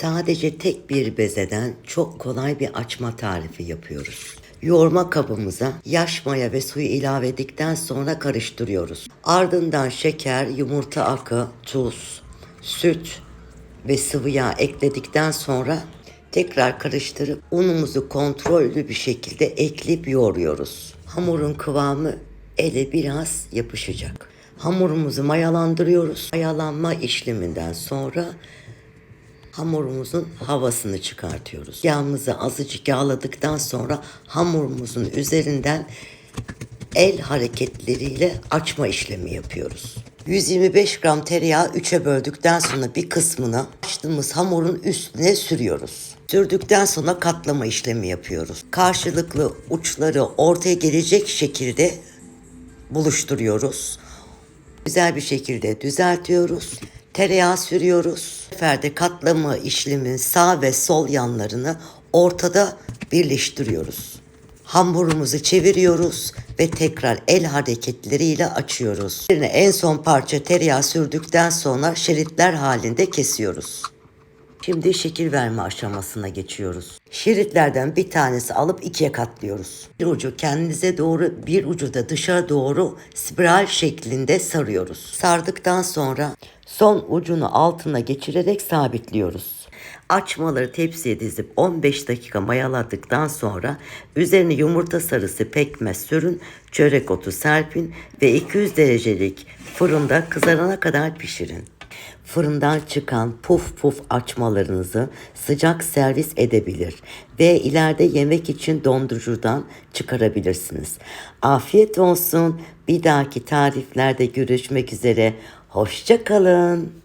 Sadece tek bir bezeden çok kolay bir açma tarifi yapıyoruz. Yoğurma kabımıza yaş maya ve suyu ilave ettikten sonra karıştırıyoruz. Ardından şeker, yumurta akı, tuz, süt ve sıvı yağ ekledikten sonra tekrar karıştırıp unumuzu kontrollü bir şekilde ekleyip yoğuruyoruz. Hamurun kıvamı ele biraz yapışacak. Hamurumuzu mayalandırıyoruz. Mayalanma işleminden sonra hamurumuzun havasını çıkartıyoruz. Yağımızı azıcık yağladıktan sonra hamurumuzun üzerinden el hareketleriyle açma işlemi yapıyoruz. 125 gram tereyağı 3'e böldükten sonra bir kısmını açtığımız hamurun üstüne sürüyoruz. Sürdükten sonra katlama işlemi yapıyoruz. Karşılıklı uçları ortaya gelecek şekilde buluşturuyoruz. Güzel bir şekilde düzeltiyoruz. Tereyağı sürüyoruz. Seferde katlama işlemin sağ ve sol yanlarını ortada birleştiriyoruz. Hamurumuzu çeviriyoruz ve tekrar el hareketleriyle açıyoruz. En son parça tereyağı sürdükten sonra şeritler halinde kesiyoruz. Şimdi şekil verme aşamasına geçiyoruz. Şeritlerden bir tanesi alıp ikiye katlıyoruz. Bir ucu kendinize doğru, bir ucu da dışarı doğru spiral şeklinde sarıyoruz. Sardıktan sonra son ucunu altına geçirerek sabitliyoruz. Açmaları tepsiye dizip 15 dakika mayaladıktan sonra üzerine yumurta sarısı pekmez sürün, çörek otu serpin ve 200 derecelik fırında kızarana kadar pişirin. Fırından çıkan puf puf açmalarınızı sıcak servis edebilir ve ileride yemek için dondurucudan çıkarabilirsiniz. Afiyet olsun. Bir dahaki tariflerde görüşmek üzere. Hoşça kalın.